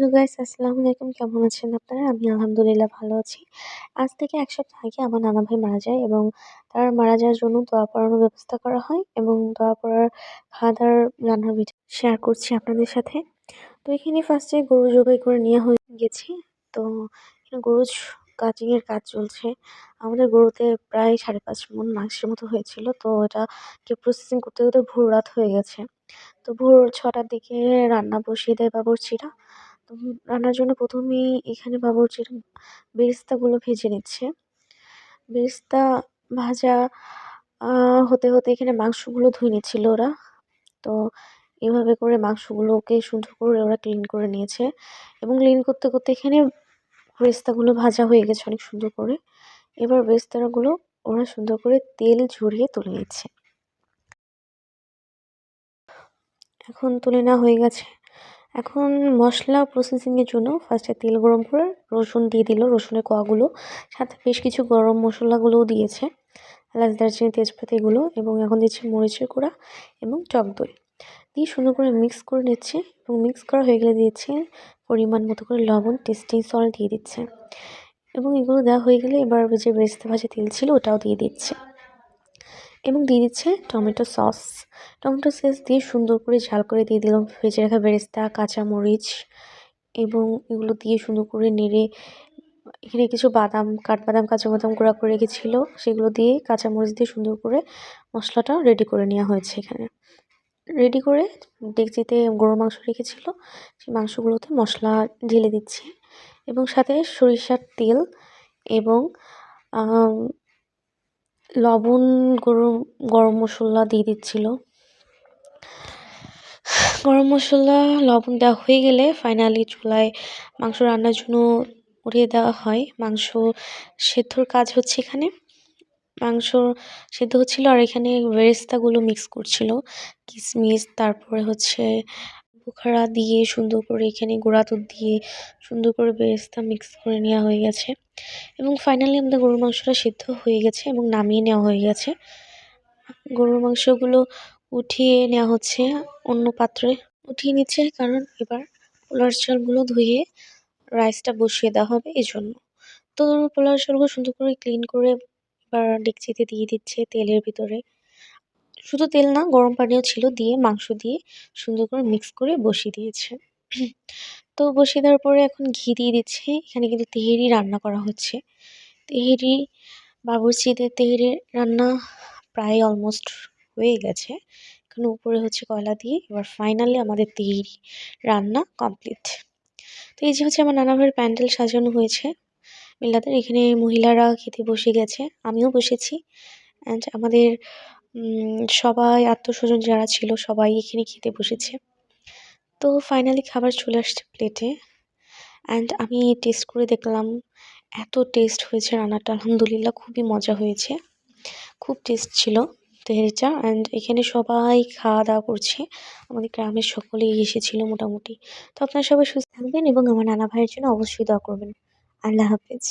Hello guys আসসালামু আলাইকুম। কেমন আছেন আপনারা? আমি আলহামদুলিল্লাহ ভালো আছি। আজ থেকে এক সপ্তাহ আগে আমার নানা ভাই মারা যায় এবং তার মারা যাওয়ার জন্য দোয়া পড়ানোর ব্যবস্থা করা হয় এবং দোয়া পড়ার খাওয়া দাওয়ার রান্নার ভিডিও শেয়ার করছি আপনাদের সাথে। তো এখানে ফার্স্টে গরু জবাই করে নেওয়া হয়ে গেছি। তো গরু কাটিং এর কাজ চলছে। আমাদের গরুতে প্রায় সাড়ে পাঁচ মন মাংসের মতো হয়েছিল। তো এটাকে প্রসেসিং করতে করতে ভোর রাত হয়ে গেছে। তো ভোর ছটার দিকে রান্না বসিয়ে দেয় বাবুর্চিরা। তো রান্নার জন্য প্রথমেই এখানে বাবুর্চিরা বেরেস্তাগুলো ভেজে নিচ্ছে। বেরেস্তা ভাজা হতে হতে এখানে মাংসগুলো ধুয়ে নিচ্ছিল ওরা। তো এভাবে করে মাংসগুলোকে সুন্দর করে ওরা ক্লিন করে নিয়েছে এবং ক্লিন করতে করতে এখানে বেরেস্তাগুলো ভাজা হয়ে গেছে অনেক সুন্দর করে। এবার বেরেস্তাগুলো ওরা সুন্দর করে তেল ঝরিয়ে তুলে নিচ্ছে। এখন তুলে নেওয়া হয়ে গেছে। এখন মশলা প্রসেসিংয়ের জন্য ফার্স্টে তেল গরম করে রসুন দিয়ে দিল, রসুনের কোয়াগুলো, সাথে বেশ কিছু গরম মশলাগুলোও দিয়েছে, এলাচ, দারচিনি, তেজপাতা এগুলো, এবং এখন দিচ্ছে মরিচের গুঁড়া এবং টক দই। দিয়ে সুন্দর করে মিক্স করে নিচ্ছে এবং মিক্স করা হয়ে গেলে দিয়েছে পরিমাণ মতো করে লবণ টেস্টিং সল্ট দিয়ে দিচ্ছে। এবং এগুলো দেওয়া হয়ে গেলে এবার যে বেরেস্তা ভাজা তেল ছিল ওটাও দিয়ে দিচ্ছে। এবং দিয়ে দিচ্ছে টমেটো সস। টমেটো সস দিয়ে সুন্দর করে ঝাল করে দিয়ে দিলাম। ভেজে রাখা বেরেস্তা, কাঁচামরিচ এবং এগুলো দিয়ে সুন্দর করে নেড়ে, এখানে কিছু বাদাম, কাঠবাদাম কাঁচা বাদাম গুঁড়া করে রেখেছিলো। সেগুলো দিয়ে কাঁচামরিচ দিয়ে সুন্দর করে মশলাটা রেডি করে নেওয়া হয়েছে এখানে। রেডি করে ডেকচিতে গরু মাংস রেখেছিল। সেই মাংসগুলোতে মশলা ঢেলে দিচ্ছি। এবং সাথে সরিষার তেল এবং লবণ গরম গরম মশলা দিয়ে দিচ্ছিল। গরম মশলা, লবণ দেওয়া হয়ে গেলে ফাইনালি চুলায় মাংস রান্নার জন্য উঠিয়ে দেওয়া হয়। মাংস সেদ্ধর কাজ হচ্ছে এখানে। মাংস সেদ্ধ হচ্ছিল আর এখানে বেরেস্তাগুলো মিক্স করছিল। কিশমিশ তারপরে হচ্ছে বুখারা দিয়ে সুন্দর করে এখানে গোড়া দুধ দিয়ে সুন্দর করে বেরেস্তা মিক্স করে নেওয়া হয়ে গেছে। এবং ফাইনালি আমাদের গরুর মাংসটা সিদ্ধ হয়ে গেছে এবং নামিয়ে নেওয়া হয়ে গেছে। গরুর মাংসগুলো উঠিয়ে নেওয়া হচ্ছে অন্য পাত্রে। উঠিয়ে নিচ্ছে কারণ এবার পোলার চালগুলো ধুয়ে রাইসটা বসিয়ে দেওয়া হবে এই জন্য তো পোলার চালগুলো সুন্দর করে ক্লিন করে এবার ডেকচিতে দিয়ে দিচ্ছে তেলের ভিতরে। শুধু তেল না, গরম পানিও ছিল দিয়ে, মাংস দিয়ে সুন্দর করে মিক্স করে বসিয়ে দিয়েছে। তো বসিয়ে দেওয়ার পরে এখন ঘি দিয়ে দিচ্ছে। এখানে কিন্তু তেহেরি রান্না করা হচ্ছে। তেহেরি বাবুর্চিদের তেহেরি রান্না প্রায় অলমোস্ট হয়ে গেছে। এখানে উপরে হচ্ছে কয়লা দিয়ে এবার ফাইনালি আমাদের তেহেরি রান্না কমপ্লিট তো এই যে হচ্ছে আমার নানাভাবে প্যান্ডেল সাজানো হয়েছে। মিল্লাদের এখানে মহিলারা খেতে বসে গেছে। আমিও বসেছি। অ্যান্ড আমাদের সবাই আত্মস্বজন যারা ছিল সবাই এখানে খেতে বসেছে। তো ফাইনালি খাবার চলে আসছে প্লেটে অ্যান্ড আমি টেস্ট করে দেখলাম, এত টেস্ট হয়েছে রান্নাটা। আলহামদুলিল্লাহ খুবই মজা হয়েছে। খুব টেস্ট ছিল তেহেরিটা। অ্যান্ড এখানে সবাই খাওয়া দাওয়া করছে। আমাদের গ্রামের সকলেই এসেছিল মোটামুটি। তো আপনারা সবাই সুস্থ থাকবেন এবং আমার নানা ভাইয়ের জন্য অবশ্যই দোয়া করবেন। আল্লাহ হাফেজ।